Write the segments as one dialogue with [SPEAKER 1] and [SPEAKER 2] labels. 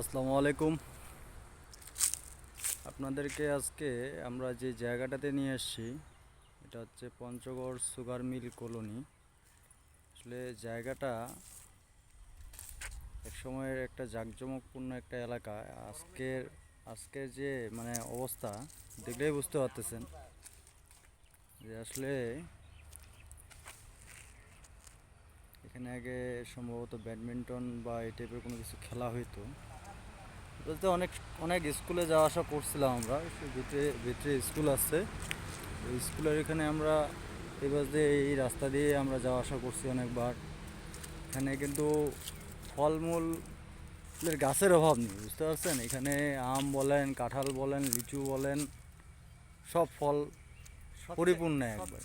[SPEAKER 1] আসসালামু আলাইকুম। আপনাদেরকে আজকে আমরা যে জায়গাটাতে নিয়ে এসেছি এটা হচ্ছে পঞ্চগড় সুগার মিল কলোনি। আসলে জায়গাটা এক সময়ের একটা জাঁকজমকপূর্ণ একটা এলাকা। আজকের আজকের যে মানে অবস্থা, দেখলেই বুঝতে পারতেছেন যে আসলে এখানে আগে সম্ভবত ব্যাডমিন্টন বা এই টাইপের কোনো কিছু খেলা হইতো। বলতে অনেক অনেক স্কুলে যাওয়া আসা করছিলাম আমরা। ভিতরে ভিতরে স্কুল আছে। স্কুলের এখানে আমরা এবার দিয়ে এই রাস্তা দিয়ে আমরা যাওয়া আসা করছি অনেকবার। এখানে কিন্তু ফলমূলের গাছের অভাব নেই বুঝতে পারছেন? এখানে আম বলেন কাঁঠাল বলেন লিচু বলেন সব ফল পরিপূর্ণ একবার।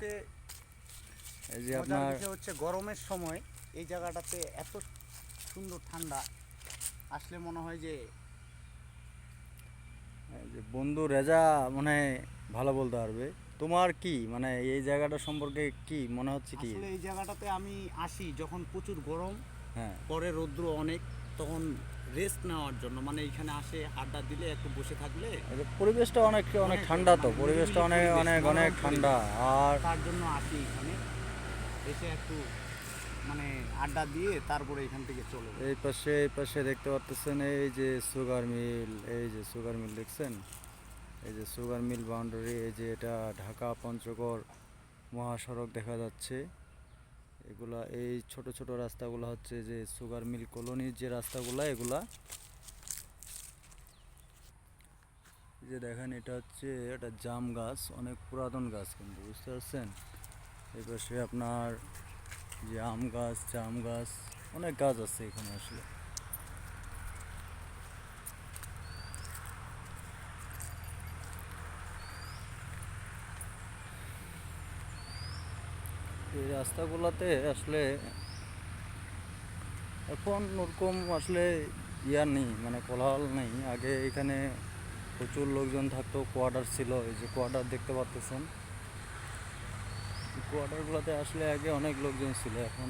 [SPEAKER 1] এই যে আপনার
[SPEAKER 2] হচ্ছে গরমের সময় এই জায়গাটাতে এত সুন্দর ঠান্ডা আসলে মনে হয় যে
[SPEAKER 1] যে বন্ধু রেজা মানে ভালো বলতে পারবে। তোমার কি? মানে এই জায়গাটা সম্পর্কে কি? মনে হচ্ছে কি?
[SPEAKER 2] আসলে এই জায়গাটাতে আমি আসি যখন প্রচুর গরম
[SPEAKER 1] হ্যাঁ।
[SPEAKER 2] পরে রৌদ্র অনেক তখন রেস্ট নেওয়ার জন্য। মানে এখানে আসে আড্ডা দিলে একটু বসে থাকলে
[SPEAKER 1] পরিবেশটা অনেক অনেক
[SPEAKER 2] অনেক
[SPEAKER 1] ঠান্ডা তো
[SPEAKER 2] মানে
[SPEAKER 1] পরিবেশটা অনেক অনেক অনেক ঠান্ডা। আর
[SPEAKER 2] তার জন্য আসি এখানে। এসে একটু মানে আড্ডা দিয়ে তারপরে এখান থেকে চলে।
[SPEAKER 1] এই পাশে এই পাশে দেখতে পাচ্ছেন এই যে সুগার মিল, এই যে সুগার মিল দেখছেন? এই যে সুগার মিল বাউন্ডারি, এই যে এটা ঢাকা পঞ্চগড় মহাসড়ক দেখা যাচ্ছে। এগুলা, এই ছোট ছোট রাস্তাগুলো হচ্ছে যে সুগার মিল কলোনির যে রাস্তাগুলা, এগুলা। এই যে দেখেন, এটা হচ্ছে এটা জাম গাছ, অনেক পুরাতন গাছ কিন্তু, বুঝতে পারছেন? এই পাশে আপনার যে আম গাছ, জাম গাছ, অনেক গাছ আছে এখানে আসলে। এই রাস্তাগুলোতে আসলে এখন ওরকম আসলে ইয়া নেই মানে কোলাহল নেই। আগে এখানে প্রচুর লোকজন থাকতো, কোয়ার্টার ছিল, এই যে কোয়ার্টার দেখতে পাচ্তেছেন কোয়ার্টারগুলোতে আসলে আগে অনেক লোকজন ছিল। এখন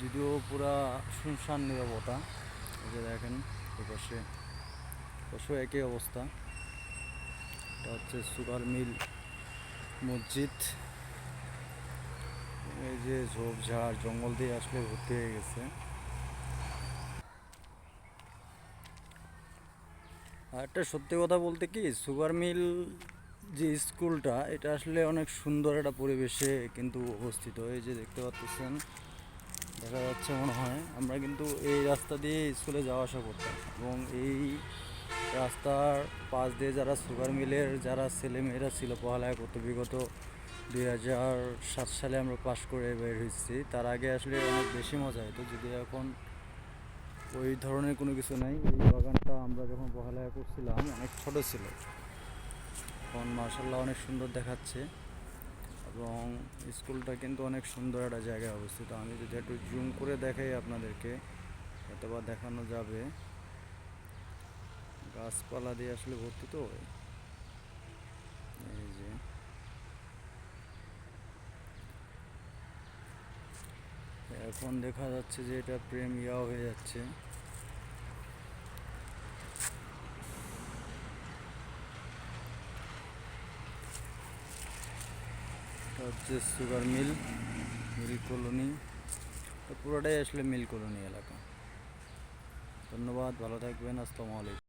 [SPEAKER 1] যদিও পুরা শুনশান নিরবতা। যে দেখেন, এপাশে অবশ্য একই অবস্থা। এটা হচ্ছে সুগার মিল মসজিদ। এই যে ঝোপঝাড়, জঙ্গল দিয়ে আসলে ভর্তি হয়ে গেছে। আর একটা সত্যি কথা বলতে কি, সুগার মিল যে স্কুলটা, এটা আসলে অনেক সুন্দর একটা পরিবেশে কিন্তু অবস্থিত। এই যে দেখতে পাচ্ছেন দেখা যাচ্ছে মনে হয় আমরা কিন্তু এই রাস্তা দিয়ে স্কুলে যাওয়া আসা করতাম। এবং এই রাস্তার পাশ দিয়ে যারা সুগার মিলের যারা ছেলেমেয়েরা ছিল পড়ালেখা করতো, বিগত দুই হাজার সাত সালে আমরা পাশ করে বের হয়েছি, তার আগে আসলে অনেক বেশি মজা হতো। যদি এখন ওই ধরনের কোনো কিছু নাই, এই বাগানটা আমরা যখন পড়ালেখা করছিলাম, অনেক ছোট ছিল। এখন মার্শাল্লাহ অনেক সুন্দর দেখাচ্ছে এবং স্কুলটা কিন্তু অনেক সুন্দর একটা জায়গায় অবস্থিত। আমি যদি একটু জুম করে দেখাই আপনাদেরকে অথবা দেখানো যাবে। গাছপালা দিয়ে আসলে ভর্তি তো? এই যে। এখন দেখা যাচ্ছে যে এটা প্রেম ইয়া হয়ে যাচ্ছে। হচ্ছে সুগার মিল মিল কলোনি তো পুরোটাই আসলে মিল কলোনি এলাকা। ধন্যবাদ, ভালো থাকবেন, আসসালামু আলাইকুম।